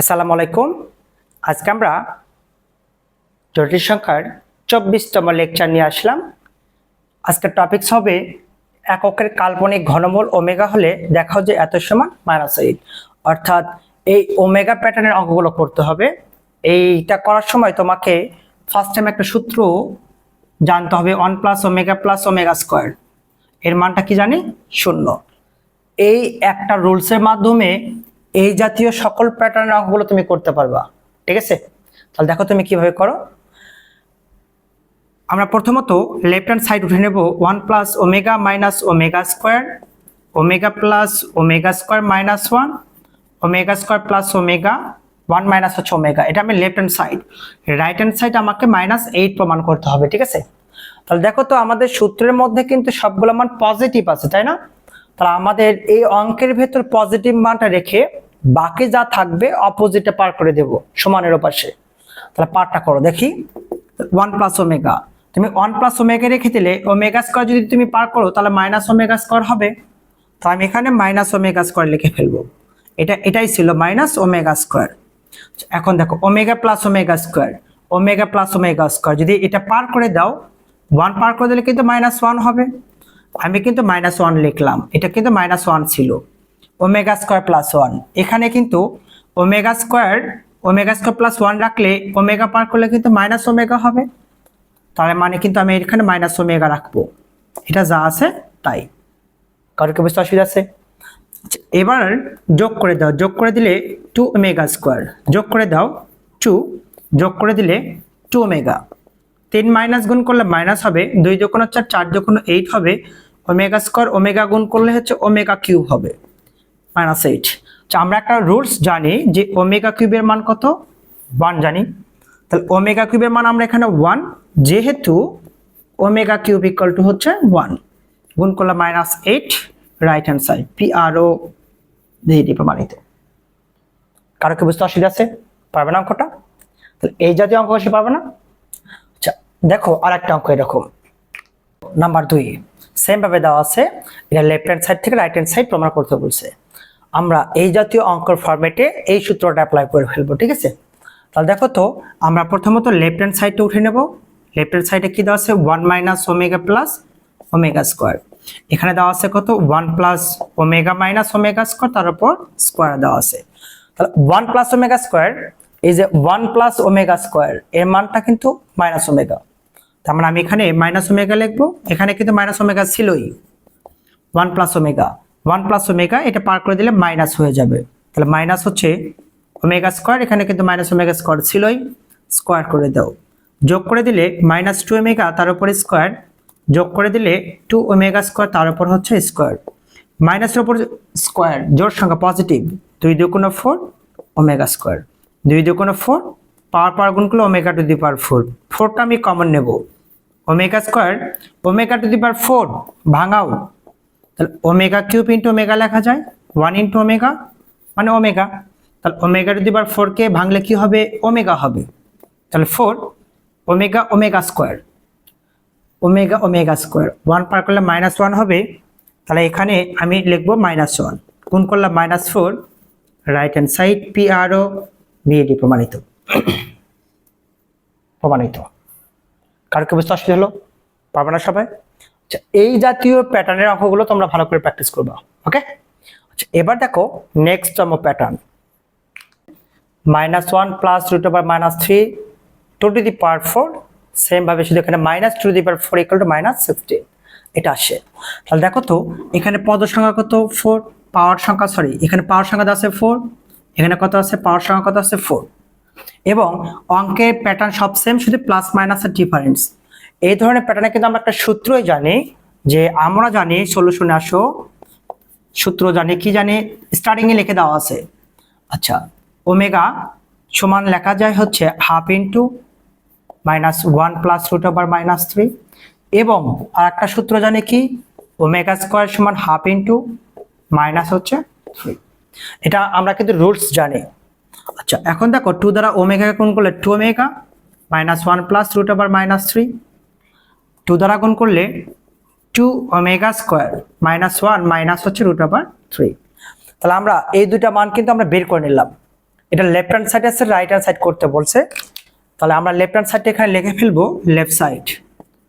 আসসালামু আলাইকুম। আজকে আমরা জটিল সংখ্যার চব্বিশতম লেকচার নিয়ে আসলাম। আজকের টপিকস হবে এককের কাল্পনিক ঘনমূল ওমেগা হলে দেখাও যে এত সমান মাইনাস এইট অর্থাৎ এই ওমেগা প্যাটার্নের অঙ্কগুলো করতে হবে। এইটা করার সময় তোমাকে ফার্স্ট টাইম একটা সূত্র জানতে হবে one plus omega plus omega square এর মানটা কি জানি? শূন্য। এই একটা রুলসের মাধ্যমে এই জাতীয় সকল প্যাটার্নের অঙ্কগুলো তুমি করতে পারবা, ঠিক আছে? তাহলে দেখো তুমি কীভাবে করো। আমরা প্রথমত লেফট হ্যান্ড সাইড উঠে নেব one plus omega minus omega square omega plus omega square minus one omega square plus omega one minus হচ্ছে ওমেগা এটা আমি left hand side right hand side আমাকে মাইনাস এইট প্রমাণ করতে হবে, ঠিক আছে? তাহলে দেখো তো আমাদের সূত্রের মধ্যে কিন্তু সবগুলো মান পজিটিভ আছে, তাই না? তাহলে আমাদের এই অঙ্কের ভেতর পজিটিভ মানটা রেখে বাকি যা থাকবে অপোজিটে পার করে দেব, সমানের ওপাশে। তাহলে পারটা করো, দেখি। ওয়ান প্লাস ওমেগা তুমি ওয়ান প্লাস ওমেগা রেখে দিলে ওমেগা স্কোয়ার যদি তুমি পার করো, তাহলে মাইনাস ওমেগা স্কোয়ার হবে। তো আমি এখানে মাইনাস ওমেগা স্কোয়ার লিখে ফেলব। এটা, এটাই ছিল মাইনাস ওমেগা স্কোয়ার এখন দেখো omega plus omega square omega plus omega square যদি এটা পার করে দাও ওয়ান পার করে দিলে কিন্তু মাইনাস ওয়ান হবে। আমি কিন্তু মাইনাস ওয়ান লিখলাম। এটা কিন্তু মাইনাস ওয়ান ছিল। ওমেগা স্কোয়ার প্লাস ওয়ান এখানে কিন্তু omega square omega square plus one রাখলে ওমেগা পার করলে কিন্তু মাইনাস ওমেগা হবে। তাহলে মানে কিন্তু আমি এখানে মাইনাস ওমেগা রাখব। এটা যা আছে তাই। কারও কি বুঝতে অসুবিধা আছে? আচ্ছা, এবার যোগ করে দাও। যোগ করে দিলে টু ওমেগা স্কোয়ার যোগ করে দাও টু যোগ করে দিলে টু ওমেগা তিন মাইনাস গুণ করলে মাইনাস হবে। দুই যখন চার চার যখন এইট হবে। ওমেগা স্কোয়ার ওমেগা গুণ করলে হচ্ছে ওমেগা কিউব হবে। মাইনাস এইট আমরা একটা রুলস জানি যে ওমেগা কিউবের মান কত? ওয়ান জানি। তাহলে ওমেগা কিউবের মান আমরা এখানে ওয়ান যেহেতু ওমেগা কিউব ইকুয়াল টু হচ্ছে ওয়ান গুণ করলে minus eight right hand side P R O V D প্রমাণিত। কারও কি বুঝতে অসুবিধা আছে? পারবে না অঙ্কটা? তাহলে এই জাতীয় অঙ্ক সে পারবে না? আচ্ছা দেখো আর একটা অঙ্ক এরকম। নাম্বার দুই সেম ভাবে দেওয়া আছে, এটা লেফট হ্যান্ড সাইড থেকে রাইট হ্যান্ড সাইড প্রমাণ করতে বলছে। আমরা এই জাতীয় অঙ্কর ফরম্যাটে এই সূত্রটা অ্যাপ্লাই করে ফেলব, ঠিক আছে? তাহলে দেখো তো, আমরা প্রথমত লেফট হ্যান্ড সাইডটা উঠে নেব। লেফট হ্যান্ড সাইডে কি দেওয়া আছে? One minus omega plus omega square এখানে দেওয়া আছে কত? One plus omega minus omega square তার উপর স্কোয়ার দেওয়া আছে। তাহলে ওয়ান প্লাস ওমেগা স্কোয়ার এই যে ওয়ান প্লাস ওমেগা স্কোয়ার এর মানটা কিন্তু মাইনাস ওমেগা তার মানে আমি এখানে মাইনাস ওমেগা লিখব, এখানে কিন্তু মাইনাস ওমেগা ছিলই। One plus omega one plus omega, এটা পার করে দিলে মাইনাস হয়ে যাবে। তাহলে মাইনাস হচ্ছে ওমেগা স্কোয়ার, এখানে কিন্তু মাইনাস ওমেগা স্কোয়ার ছিলই, স্কোয়ার করে দাও। যোগ করে দিলে মাইনাস টু ওমেগা তার উপরে স্কোয়ার, যোগ করে দিলে টু ওমেগা স্কোয়ার তার উপর হচ্ছে স্কোয়ার। মাইনাসের উপর স্কোয়ার জোর সংখ্যা পজিটিভ, দুই দুগুণ ফোর, ওমেগা স্কোয়ার। দুই দুগুণ ফোর, পাওয়ার পাওয়ার গুণ করলে omega to the power four. ফোরটা আমি কমন নেব। Omega square, omega to the power four, ভাঙাও। তাহলে ওমেগা কিউব ইন্টু ওমেগা লেখা যায় ওয়ান ইন্টু ওমেগা মানে ওমেগা তাহলে ওমেগা যদি পাওয়ার ফোরকে ভাঙলে কি হবে? ওমেগা হবে। তাহলে four omega omega square omega omega square one পার করলে মাইনাস ওয়ান হবে। তাহলে এখানে আমি লিখব মাইনাস ওয়ান গুণ করলাম minus four right hand side P R O BAD প্রমাণিত। প্রমাণিত। কার কি বুঝতে অসুবিধা হলো? পারবে না সবাই? আচ্ছা এই জাতীয় প্যাটার্নের অঙ্কগুলো তোমরা ভালো করে প্র্যাকটিস করবা ওকে আচ্ছা এবার দেখো নেক্সট তম pattern minus one plus root over minus three two to the power four same ভাবে শুধু এখানে minus to the power four equal to minus fifteen এটা আসে। তাহলে দেখো তো, এখানে পদ সংখ্যা কত? ফোর পাওয়ার সংখ্যা সরি এখানে পাওয়ার সংখ্যা আছে ফোর এখানে কত আছে? পাওয়ার সংখ্যা কত আছে? ফোর এবং অঙ্কের প্যাটার্ন সব সেম শুধু প্লাস মাইনাসের ডিফারেন্স এই ধরনের প্যাটার্নে কিন্তু আমরা একটা সূত্রই জানি যে আমরা জানি সলিউশনে আসো। সূত্র জানি, কি জানি? স্টার্টিং এ লিখে দেওয়া আছে। আচ্ছা ওমেগা সমান লেখা যায় হচ্ছে half into minus one plus root over minus three এবং আর একটা সূত্র জানি কি? ওমেগা স্কোয়ার সমান হাফ ইন্টু মাইনাস হচ্ছে থ্রি এটা আমরা কিন্তু রুলস জানি। আচ্ছা এখন দেখো টু দ্বারা ওমেগা কোন করলে two omega minus one plus root over minus three two দ্বারা গুণ করলে two omega square minus one minus হচ্ছে রুট ওভার থ্রি তাহলে আমরা এই দুটা মান কিন্তু আমরা বের করে নিলাম। এটা লেফট হ্যান্ড সাইড আছে রাইট হ্যান্ড সাইড করতে বলছে। তাহলে আমরা লেফট হ্যান্ড সাইডটা এখানে লিখে ফেলব left side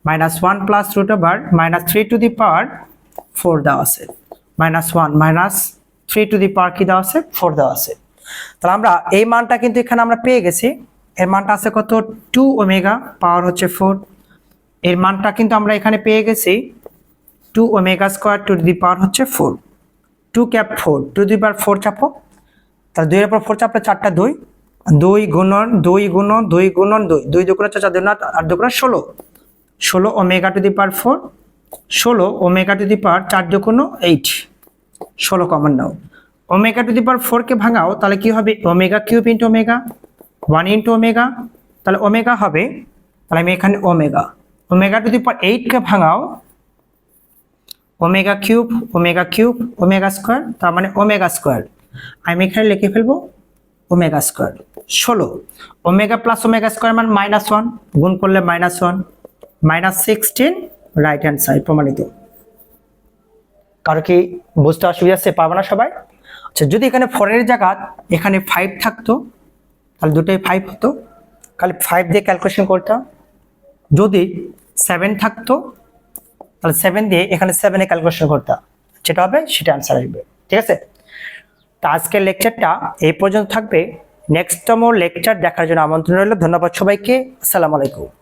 minus one plus root over minus three to the power four দেওয়া আছে। Minus one minus three to the power কি দেওয়া আছে? ফোর দেওয়া আছে। তাহলে আমরা এই মানটা কিন্তু এখানে আমরা পেয়ে গেছি। এর মানটা আছে কত? টু ওমেগা পাওয়ার হচ্ছে ফোর এর মানটা কিন্তু আমরা এখানে পেয়ে গেছি two omega square to the power হচ্ছে four two cap four to the power four চাপো। তাহলে দুইয়ের উপর ফোর চাপলে চারটা দুই। দুই গুণন দুই গুণন দুই গুণন, দুই। দুই দুগুণে চার চার দুগুণ আট দুগুণে ষোলো। ষোলো omega to the power four ষোলো ওমেগা টু দি পাওয়ার চার দুগুণ এইট ষোলো কমন নাও ওমেগা টু দি পাওয়ার ফোরকে ভাঙাও, তাহলে কি হবে? Omega cube into omega one into omega তাহলে ওমেগা হবে, তাহলে আমি এখানে omega omega to the power এইটকে ভাঙাও omega cube omega cube omega square তার মানে ওমেগা স্কোয়ার আমি এখানে লিখে ফেলব ওমেগা স্কোয়ার ষোলো ওমেগা প্লাস ওমেগা স্কোয়ার মানে মাইনাস ওয়ান গুণ করলে minus one minus sixteen right hand side প্রমাণিত। কারও কি বুঝতে অসুবিধা আছে পারবে না সবাই? আচ্ছা যদি এখানে ফোরের জায়গা, এখানে ফাইভ থাকতো, তাহলে দুটোই ফাইভ হতো। খালি ফাইভ দিয়ে ক্যালকুলেশন করতাম। যদি সেভেন থাকতো, তাহলে সেভেন দিয়ে এখানে সেভেনে ক্যালকুলেশন করতে যেটা হবে সেটা অ্যান্সার আসবে, ঠিক আছে? তো আজকের লেকচারটা এই পর্যন্ত থাকবে। নেক্সট নেক্সটতম লেকচার দেখার জন্য আমন্ত্রণ রইল। ধন্যবাদ সবাইকে। আসসালামু আলাইকুম।